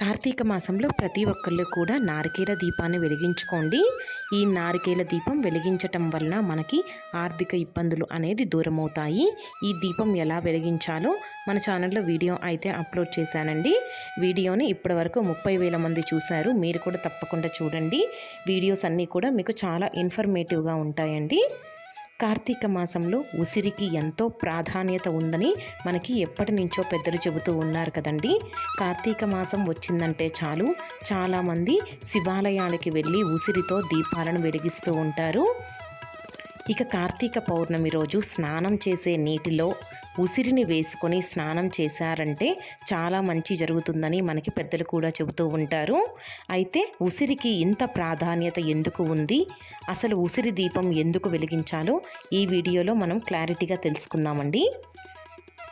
కార్తీక మాసంలో ప్రతి ఒక్కళ్ళు కూడా నారికేల దీపాన్ని వెలిగించుకోండి. ఈ నారికేల దీపం వెలిగించటం వలన మనకి ఆర్థిక ఇబ్బందులు అనేది దూరమవుతాయి. ఈ దీపం ఎలా వెలిగించాలో మన ఛానల్లో వీడియో అయితే అప్లోడ్ చేశానండి. వీడియోని ఇప్పటివరకు ముప్పై వేల మంది చూశారు. మీరు కూడా తప్పకుండా చూడండి. వీడియోస్ అన్నీ కూడా మీకు చాలా ఇన్ఫర్మేటివ్గా ఉంటాయండి. కార్తీక మాసంలో ఉసిరికి ఎంతో ప్రాధాన్యత ఉందని మనకి ఎప్పటి నుంచో పెద్దలు చెబుతూ ఉన్నారు కదండి. కార్తీక మాసం వచ్చిందంటే చాలు. చాలామంది శివాలయాలకి వెళ్ళి ఉసిరితో దీపాలను వెలిగిస్తూ ఉంటారు. ఇక కార్తీక పౌర్ణమి రోజు స్నానం చేసే నీటిలో ఉసిరిని వేసుకొని స్నానం చేశారంటే చాలా మంచి జరుగుతుందని మనకి పెద్దలు కూడా చెబుతూ ఉంటారు. అయితే ఉసిరికి ఇంత ప్రాధాన్యత ఎందుకు ఉంది? అసలు ఉసిరి దీపం ఎందుకు వెలిగించాలో ఈ వీడియోలో మనం క్లారిటీగా తెలుసుకుందామండి.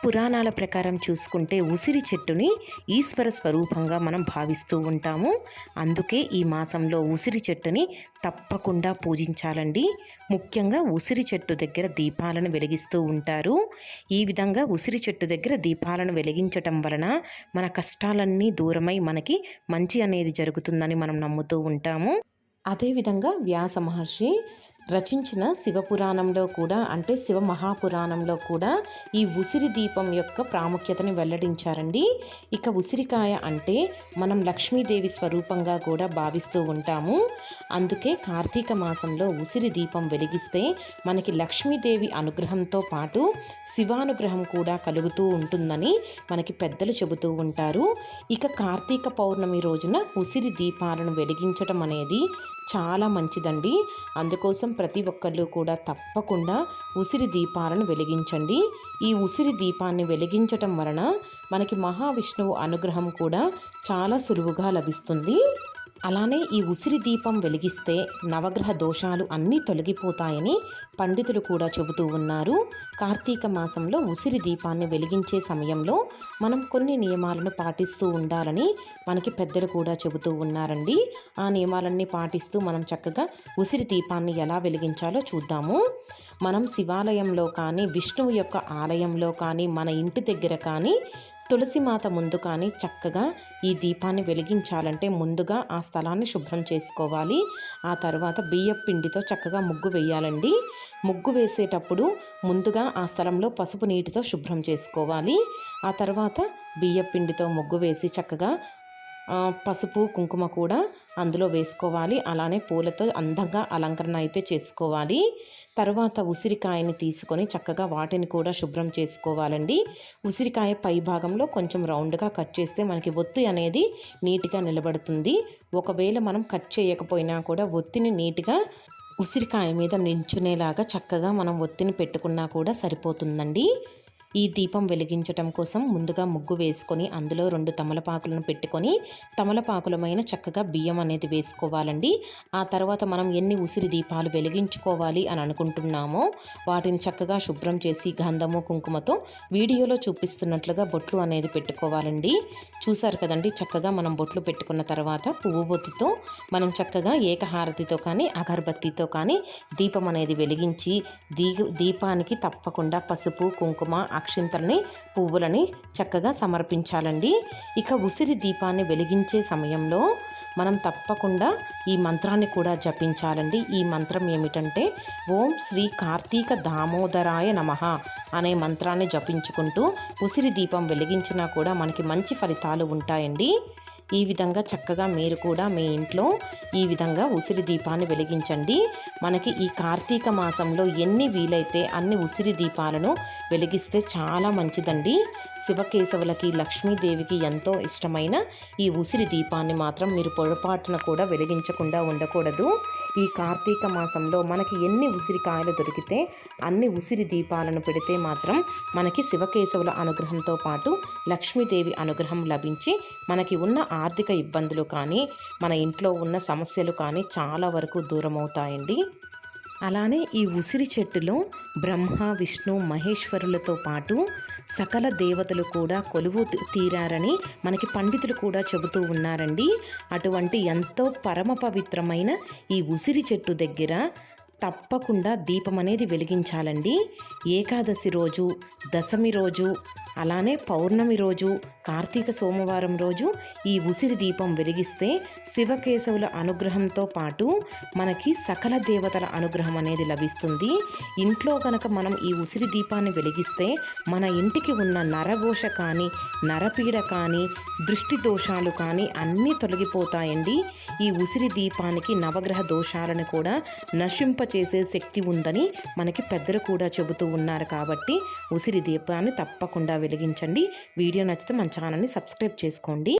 పురాణాల ప్రకారం చూసుకుంటే ఉసిరి చెట్టుని ఈశ్వర స్వరూపంగా మనం భావిస్తూ ఉంటాము. అందుకే ఈ మాసంలో ఉసిరి చెట్టుని తప్పకుండా పూజించాలండి. ముఖ్యంగా ఉసిరి చెట్టు దగ్గర దీపాలను వెలిగిస్తూ ఉంటారు. ఈ విధంగా ఉసిరి చెట్టు దగ్గర దీపాలను వెలిగించటం వలన మన కష్టాలన్నీ దూరమై మనకి మంచి అనేది జరుగుతుందని మనం నమ్ముతూ ఉంటాము. అదేవిధంగా వ్యాస మహర్షి రచించిన శివపురాణంలో కూడా అంటే శివ మహాపురాణంలో కూడా ఈ ఉసిరి దీపం యొక్క ప్రాముఖ్యతని వెల్లడించారండి. ఇక ఉసిరికాయ అంటే మనం లక్ష్మీదేవి స్వరూపంగా కూడా భావిస్తూ ఉంటాము. అందుకే కార్తీక మాసంలో ఉసిరి దీపం వెలిగిస్తే మనకి లక్ష్మీదేవి అనుగ్రహంతో పాటు శివానుగ్రహం కూడా కలుగుతూ ఉంటుందని మనకి పెద్దలు చెబుతూ ఉంటారు. ఇక కార్తీక పౌర్ణమి రోజున ఉసిరి దీపాలను వెలిగించటం అనేది చాలా మంచిదండి. అందుకోసం ప్రతి ఒక్కళ్ళు కూడా తప్పకుండా ఉసిరి దీపాలను వెలిగించండి. ఈ ఉసిరి దీపాన్ని వెలిగించటం వలన మనకి మహావిష్ణువు అనుగ్రహం కూడా చాలా సులువుగా లభిస్తుంది. అలానే ఈ ఉసిరి దీపం వెలిగిస్తే నవగ్రహ దోషాలు అన్నీ తొలగిపోతాయని పండితులు కూడా చెబుతూ ఉన్నారు. కార్తీక మాసంలో ఉసిరి దీపాన్ని వెలిగించే సమయంలో మనం కొన్ని నియమాలను పాటిస్తూ ఉండాలని మనకి పెద్దలు కూడా చెబుతూ ఉన్నారండి. ఆ నియమాలన్నీ పాటిస్తూ మనం చక్కగా ఉసిరి దీపాన్ని ఎలా వెలిగించాలో చూద్దాము. మనం శివాలయంలో కానీ విష్ణువు యొక్క ఆలయంలో కానీ మన ఇంటి దగ్గర కానీ తులసి మాత ముందు కానీ చక్కగా ఈ దీపాన్ని వెలిగించాలంటే ముందుగా ఆ స్థలాన్ని శుభ్రం చేసుకోవాలి. ఆ తర్వాత బియ్యపు పిండితో చక్కగా ముగ్గు వేయాలండి. ముగ్గు వేసేటప్పుడు ముందుగా ఆ స్థలంలో పసుపు నీటితో శుభ్రం చేసుకోవాలి. ఆ తర్వాత బియ్యపిండితో ముగ్గు వేసి చక్కగా పసుపు కుంకుమ కూడా అందులో వేసుకోవాలి. అలానే పూలతో అందంగా అలంకరణ అయితే చేసుకోవాలి. తర్వాత ఉసిరికాయని తీసుకొని చక్కగా వాటిని కూడా శుభ్రం చేసుకోవాలండి. ఉసిరికాయ పై భాగంలో కొంచెం రౌండ్గా కట్ చేస్తే మనకి ఒత్తి అనేది నీట్గా నిలబడుతుంది. ఒకవేళ మనం కట్ చేయకపోయినా కూడా ఒత్తిని నీట్గా ఉసిరికాయ మీద నించునేలాగా చక్కగా మనం ఒత్తిని పెట్టుకున్నా కూడా సరిపోతుందండి. ఈ దీపం వెలిగించటం కోసం ముందుగా ముగ్గు వేసుకొని అందులో రెండు తమలపాకులను పెట్టుకొని తమలపాకులమైన చక్కగా బియ్యం అనేది వేసుకోవాలండి. ఆ తర్వాత మనం ఎన్ని ఉసిరి దీపాలు వెలిగించుకోవాలి అని అనుకుంటున్నామో వాటిని చక్కగా శుభ్రం చేసి గంధము కుంకుమతో వీడియోలో చూపిస్తున్నట్లుగా బొట్లు అనేది పెట్టుకోవాలండి. చూసారు కదండి చక్కగా మనం బొట్లు పెట్టుకున్న తర్వాత పువ్వు బొత్తితో మనం చక్కగా ఏకహారతితో కానీ అగరబత్తితో కానీ దీపం అనేది వెలిగించి దీ దీపానికి తప్పకుండా పసుపు కుంకుమ అక్షింతల్ని పువ్వులని చక్కగా సమర్పించాలండి. ఇక ఉసిరి దీపాన్ని వెలిగించే సమయంలో మనం తప్పకుండా ఈ మంత్రాన్ని కూడా జపించాలండి. ఈ మంత్రం ఏమిటంటే ఓం శ్రీ కార్తీక దామోదరాయ నమ అనే మంత్రాన్ని జపించుకుంటూ ఉసిరి దీపం వెలిగించినా కూడా మనకి మంచి ఫలితాలు ఉంటాయండి. ఈ విధంగా చక్కగా మీరు కూడా మీ ఇంట్లో ఈ విధంగా ఉసిరి దీపాన్ని వెలిగించండి. మనకి ఈ కార్తీక మాసంలో ఎన్ని వీలైతే అన్ని ఉసిరి దీపాలను వెలిగిస్తే చాలా మంచిదండి. శివకేశవులకి లక్ష్మీదేవికి ఎంతో ఇష్టమైన ఈ ఉసిరి దీపాన్ని మాత్రం మీరు పొరపాటున కూడా వెలిగించకుండా ఉండకూడదు. ఈ కార్తీక మాసంలో మనకి ఎన్ని ఉసిరికాయలు దొరికితే అన్ని ఉసిరి దీపాలను పెడితే మాత్రం మనకి శివకేశవుల అనుగ్రహంతో పాటు లక్ష్మీదేవి అనుగ్రహం లభించి మనకి ఉన్న ఆర్థిక ఇబ్బందులు కానీ మన ఇంట్లో ఉన్న సమస్యలు కానీ చాలా వరకు దూరమవుతాయండి. అలానే ఈ ఉసిరి చెట్టులో బ్రహ్మ విష్ణు మహేశ్వరులతో పాటు సకల దేవతలు కూడా కొలువు తీరారని మనకి పండితులు కూడా చెబుతూ ఉన్నారండి. అటువంటి ఎంతో పరమ పవిత్రమైన ఈ ఉసిరి చెట్టు దగ్గర తప్పకుండా దీపం అనేది వెలిగించాలండి. ఏకాదశి రోజు దశమి రోజు అలానే పౌర్ణమి రోజు కార్తీక సోమవారం రోజు ఈ ఉసిరి దీపం వెలిగిస్తే శివకేశవుల అనుగ్రహంతో పాటు మనకి సకల దేవతల అనుగ్రహం అనేది లభిస్తుంది. ఇంట్లో కనుక మనం ఈ ఉసిరి దీపాన్ని వెలిగిస్తే మన ఇంటికి ఉన్న నరఘోష కానీ నరపీడ కానీ దృష్టి దోషాలు కానీ అన్నీ తొలగిపోతాయండి. ఈ ఉసిరి దీపానికి నవగ్రహ దోషాలను కూడా నశింపచేసే శక్తి ఉందని మనకి పెద్దలు కూడా చెబుతూ ఉన్నారు కాబట్టి ఉసిరి దీపాన్ని తప్పకుండా వెలిగించండి. వీడియో నచ్చితే మన ఛానల్ని సబ్స్క్రైబ్ చేసుకోండి.